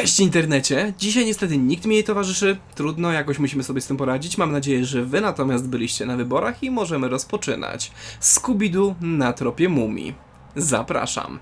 Cześć internecie! Dzisiaj niestety nikt mi nie towarzyszy, trudno, jakoś musimy sobie z tym poradzić. Mam nadzieję, że wy natomiast byliście na wyborach i możemy rozpoczynać. Scooby-Doo na tropie mumii. Zapraszam.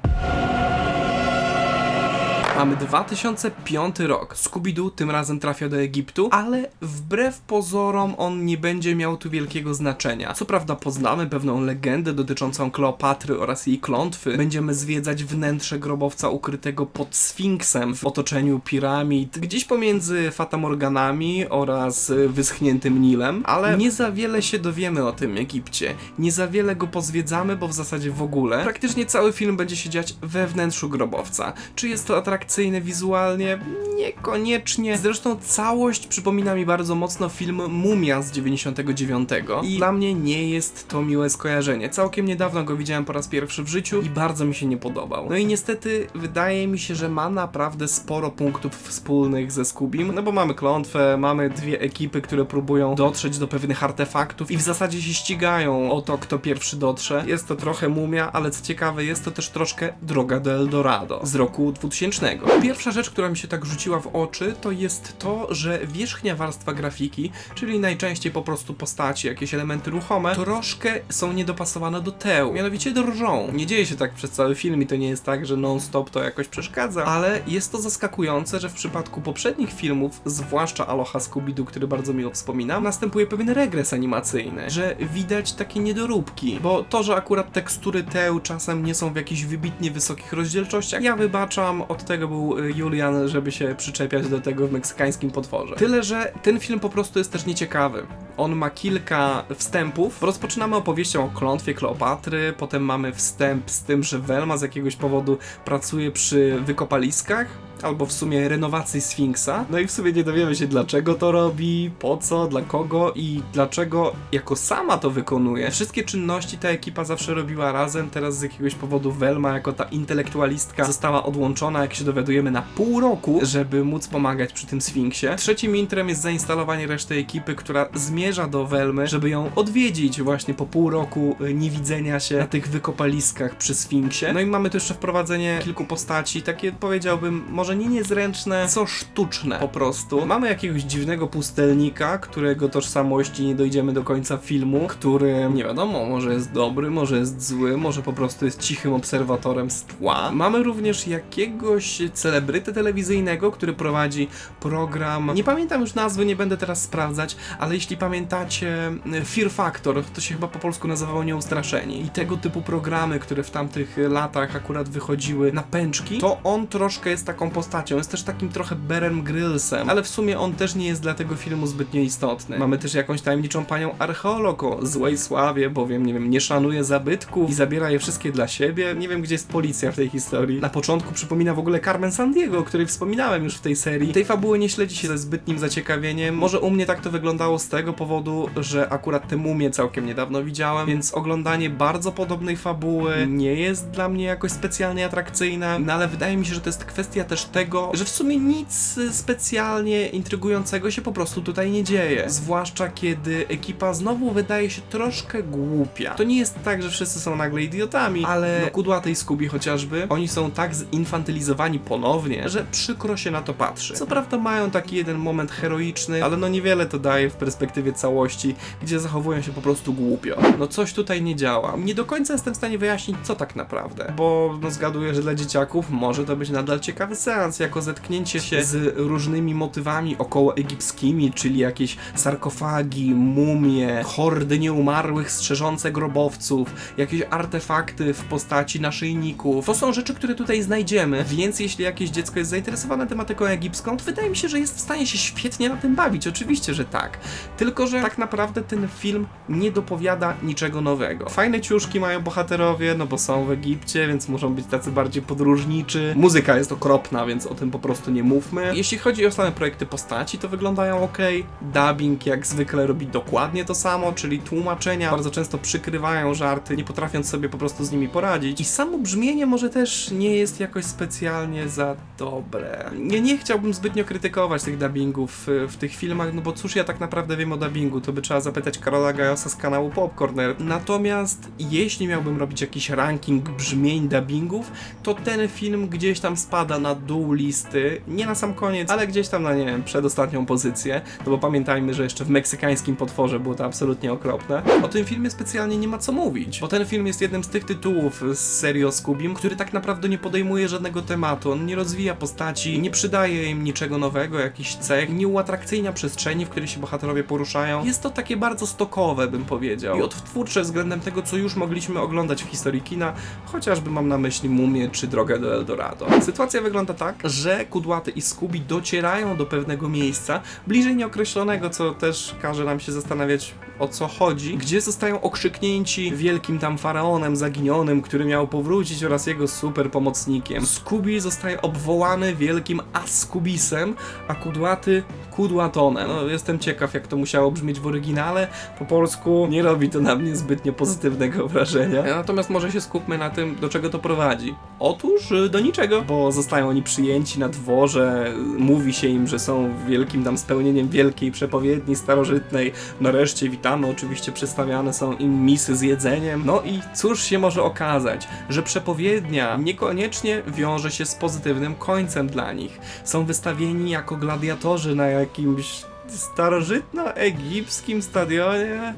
Mamy 2005 rok. Scooby-Doo tym razem trafia do Egiptu, ale wbrew pozorom on nie będzie miał tu wielkiego znaczenia. Co prawda poznamy pewną legendę dotyczącą Kleopatry oraz jej klątwy. Będziemy zwiedzać wnętrze grobowca ukrytego pod Sfinksem w otoczeniu piramid, gdzieś pomiędzy Fatamorganami oraz y, wyschniętym Nilem, ale nie za wiele się dowiemy o tym Egipcie. Nie za wiele go pozwiedzamy, bo w zasadzie w ogóle. Praktycznie cały film będzie się dziać we wnętrzu grobowca. Czy jest to atrakcyjne wizualnie? Niekoniecznie. Zresztą całość przypomina mi bardzo mocno film Mumia z 99 i dla mnie nie jest to miłe skojarzenie. Całkiem niedawno go widziałem po raz pierwszy w życiu i bardzo mi się nie podobał. No i niestety wydaje mi się, że ma naprawdę sporo punktów wspólnych ze Scubim, no bo mamy klątwę, mamy dwie ekipy, które próbują dotrzeć do pewnych artefaktów i w zasadzie się ścigają o to, kto pierwszy dotrze. Jest to trochę Mumia, ale co ciekawe, jest to też troszkę Droga do Eldorado z roku 2000. Pierwsza rzecz, która mi się tak rzuciła w oczy, to jest to, że wierzchnia warstwa grafiki, czyli najczęściej po prostu postaci, jakieś elementy ruchome, troszkę są niedopasowane do teł, mianowicie drżą. Nie dzieje się tak przez cały film i to nie jest tak, że non-stop to jakoś przeszkadza, ale jest to zaskakujące, że w przypadku poprzednich filmów, zwłaszcza Aloha Scooby-Doo, który bardzo miło wspominam, następuje pewien regres animacyjny, że widać takie niedoróbki, bo to, że akurat tekstury teł czasem nie są w jakichś wybitnie wysokich rozdzielczościach, ja wybaczam, od tego był y, Julian, żeby się przyczepiać do tego w meksykańskim potworze. Tyle, że ten film po prostu jest też nieciekawy. On ma kilka wstępów. Rozpoczynamy opowieścią o klątwie Kleopatry, potem mamy wstęp z tym, że Velma z jakiegoś powodu pracuje przy wykopaliskach, albo w sumie renowacji Sfinksa. No i w sumie nie dowiemy się dlaczego to robi, po co, dla kogo i dlaczego jako sama to wykonuje. Wszystkie czynności ta ekipa zawsze robiła razem, teraz z jakiegoś powodu Velma jako ta intelektualistka została odłączona, jak się dowiadujemy, na pół roku, żeby móc pomagać przy tym Sfinksie. Trzecim intrem jest zainstalowanie reszty ekipy, która zmierza do Velmy, żeby ją odwiedzić właśnie po pół roku y, niewidzenia się na tych wykopaliskach przy Sfinksie. No i mamy tu jeszcze wprowadzenie kilku postaci, takie powiedziałbym, może nie niezręczne, co sztuczne po prostu. Mamy jakiegoś dziwnego pustelnika, którego tożsamości nie dojdziemy do końca filmu, który nie wiadomo, może jest dobry, może jest zły, może po prostu jest cichym obserwatorem z tła. Mamy również jakiegoś celebrytę telewizyjnego, który prowadzi program. Nie pamiętam już nazwy, nie będę teraz sprawdzać, ale jeśli pamiętacie y, Fear Factor, to się chyba po polsku nazywało Nieustraszeni. I tego typu programy, które w tamtych latach akurat wychodziły na pęczki, to on troszkę jest taką postacią. Jest też takim trochę Berem Grylsem, ale w sumie on też nie jest dla tego filmu zbytnio istotny. Mamy też jakąś tajemniczą panią archeolog o złej sławie, bowiem, nie wiem, nie szanuje zabytków i zabiera je wszystkie dla siebie. Nie wiem, gdzie jest policja w tej historii. Na początku przypomina w ogóle Carmen Sandiego, o której wspominałem już w tej serii. Tej fabuły nie śledzi się ze zbytnim zaciekawieniem. Może u mnie tak to wyglądało z tego powodu, że akurat te mumie całkiem niedawno widziałem, więc oglądanie bardzo podobnej fabuły nie jest dla mnie jakoś specjalnie atrakcyjne, no ale wydaje mi się, że to jest kwestia też tego, że w sumie nic specjalnie intrygującego się po prostu tutaj nie dzieje. Zwłaszcza kiedy ekipa znowu wydaje się troszkę głupia. To nie jest tak, że wszyscy są nagle idiotami, ale no kudłatej Scooby chociażby, oni są tak zinfantylizowani ponownie, że przykro się na to patrzy. Co prawda mają taki jeden moment heroiczny, ale no niewiele to daje w perspektywie całości, gdzie zachowują się po prostu głupio. No coś tutaj nie działa. Nie do końca jestem w stanie wyjaśnić, co tak naprawdę, bo no zgaduję, że dla dzieciaków może to być nadal ciekawy seans, jako zetknięcie się z różnymi motywami około egipskimi, czyli jakieś sarkofagi, mumie, hordy nieumarłych strzeżące grobowców, jakieś artefakty w postaci naszyjników. To są rzeczy, które tutaj znajdziemy, więc jeśli jakieś dziecko jest zainteresowane tematyką egipską, to wydaje mi się, że jest w stanie się świetnie na tym bawić. Oczywiście, że tak. Tylko, że tak naprawdę ten film nie dopowiada niczego nowego. Fajne ciuszki mają bohaterowie, no bo są w Egipcie, więc muszą być tacy bardziej podróżniczy. Muzyka jest okropna, więc o tym po prostu nie mówmy. Jeśli chodzi o same projekty postaci, to wyglądają ok. Dubbing jak zwykle robi dokładnie to samo, czyli tłumaczenia bardzo często przykrywają żarty, nie potrafiąc sobie po prostu z nimi poradzić. I samo brzmienie może też nie jest jakoś specjalnie za dobre. Nie, nie chciałbym zbytnio krytykować tych dubbingów y, w tych filmach, no bo cóż ja tak naprawdę wiem o dubbingu, to by trzeba zapytać Karola Gajosa z kanału Popcorner. Natomiast jeśli miałbym robić jakiś ranking brzmień dubbingów, to ten film gdzieś tam spada na dół listy, nie na sam koniec, ale gdzieś tam na, nie wiem, przedostatnią pozycję, no bo pamiętajmy, że jeszcze w meksykańskim potworze było to absolutnie okropne. O tym filmie specjalnie nie ma co mówić, bo ten film jest jednym z tych tytułów z serii o Scubim, który tak naprawdę nie podejmuje żadnego tematu, on nie rozwija postaci, nie przydaje im niczego nowego, jakichś cech, nie uatrakcyjnia przestrzeni, w której się bohaterowie poruszają. Jest to takie bardzo stokowe, bym powiedział. I odtwórcze względem tego, co już mogliśmy oglądać w historii kina, chociażby mam na myśli Mumię czy Drogę do Eldorado. Sytuacja wygląda tak, że Kudłaty i Scooby docierają do pewnego miejsca, bliżej nieokreślonego, co też każe nam się zastanawiać o co chodzi, gdzie zostają okrzyknięci wielkim tam faraonem zaginionym, który miał powrócić oraz jego super pomocnikiem. Scooby zostaje obwołany wielkim Askubisem, a Kudłaty Kudłatone. No jestem ciekaw jak to musiało brzmieć w oryginale, po polsku nie robi to na mnie zbytnio pozytywnego wrażenia. Natomiast może się skupmy na tym, do czego to prowadzi. Otóż y, do niczego, bo zostają oni przyjęci na dworze, mówi się im, że są wielkim tam spełnieniem wielkiej przepowiedni starożytnej. Nareszcie witamy, oczywiście przedstawiane są im misy z jedzeniem. No i cóż się może okazać, że przepowiednia niekoniecznie wiąże się z pozytywnym końcem dla nich. Są wystawieni jako gladiatorzy na jakimś starożytno-egipskim stadionie.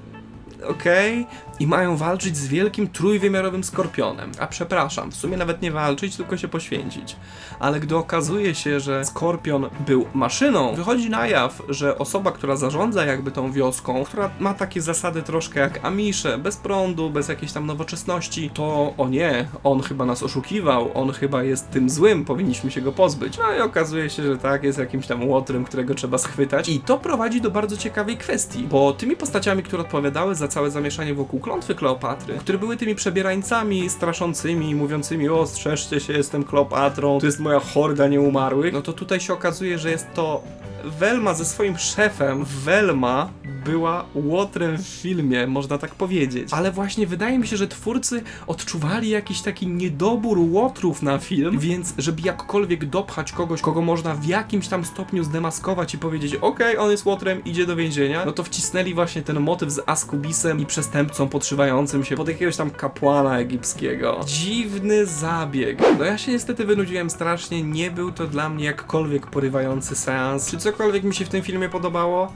Okej, i mają walczyć z wielkim trójwymiarowym skorpionem. A przepraszam, w sumie nawet nie walczyć, tylko się poświęcić. Ale gdy okazuje się, że skorpion był maszyną, wychodzi na jaw, że osoba, która zarządza jakby tą wioską, która ma takie zasady troszkę jak Amisze, bez prądu, bez jakiejś tam nowoczesności, to o nie, on chyba nas oszukiwał, on chyba jest tym złym, powinniśmy się go pozbyć. No i okazuje się, że tak, jest jakimś tam łotrem, którego trzeba schwytać. I to prowadzi do bardzo ciekawej kwestii, bo tymi postaciami, które odpowiadały za całe zamieszanie wokół klątwy Kleopatry, które były tymi przebierańcami straszącymi, mówiącymi o strzeżcie się, jestem Kleopatrą, to jest moja horda nieumarłych, no to tutaj się okazuje, że jest to Velma ze swoim szefem. Velma była łotrem w filmie, można tak powiedzieć. Ale właśnie wydaje mi się, że twórcy odczuwali jakiś taki niedobór łotrów na film, więc żeby jakkolwiek dopchać kogoś, kogo można w jakimś tam stopniu zdemaskować i powiedzieć, okej, on jest łotrem, idzie do więzienia, no to wcisnęli właśnie ten motyw z Askubisem i przestępcą podszywającym się pod jakiegoś tam kapłana egipskiego. Dziwny zabieg. No ja się niestety wynudziłem strasznie, nie był to dla mnie jakkolwiek porywający seans. Czy cokolwiek mi się w tym filmie podobało?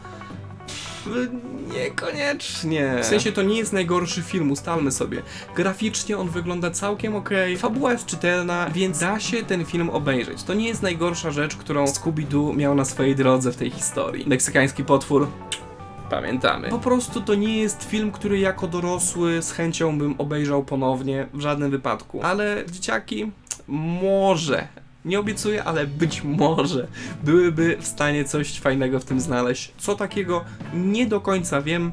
Niekoniecznie. W sensie to nie jest najgorszy film, ustalmy sobie. Graficznie on wygląda całkiem ok, fabuła jest czytelna, więc da się ten film obejrzeć. To nie jest najgorsza rzecz, którą Scooby-Doo miał na swojej drodze w tej historii. Meksykański potwór. Pamiętamy. Po prostu to nie jest film, który jako dorosły z chęcią bym obejrzał ponownie, w żadnym wypadku. Ale dzieciaki, może. Nie obiecuję, ale być może byłyby w stanie coś fajnego w tym znaleźć. Co takiego nie do końca wiem.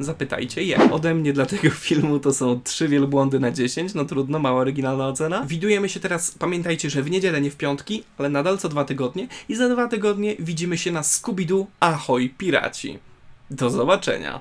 Zapytajcie je. Ode mnie dla tego filmu to są trzy wielbłądy na 10, no trudno, mała oryginalna ocena. Widujemy się teraz, pamiętajcie, że w niedzielę, nie w piątki, ale nadal co dwa tygodnie i za dwa tygodnie widzimy się na Scooby-Doo Ahoj Piraci. Do zobaczenia.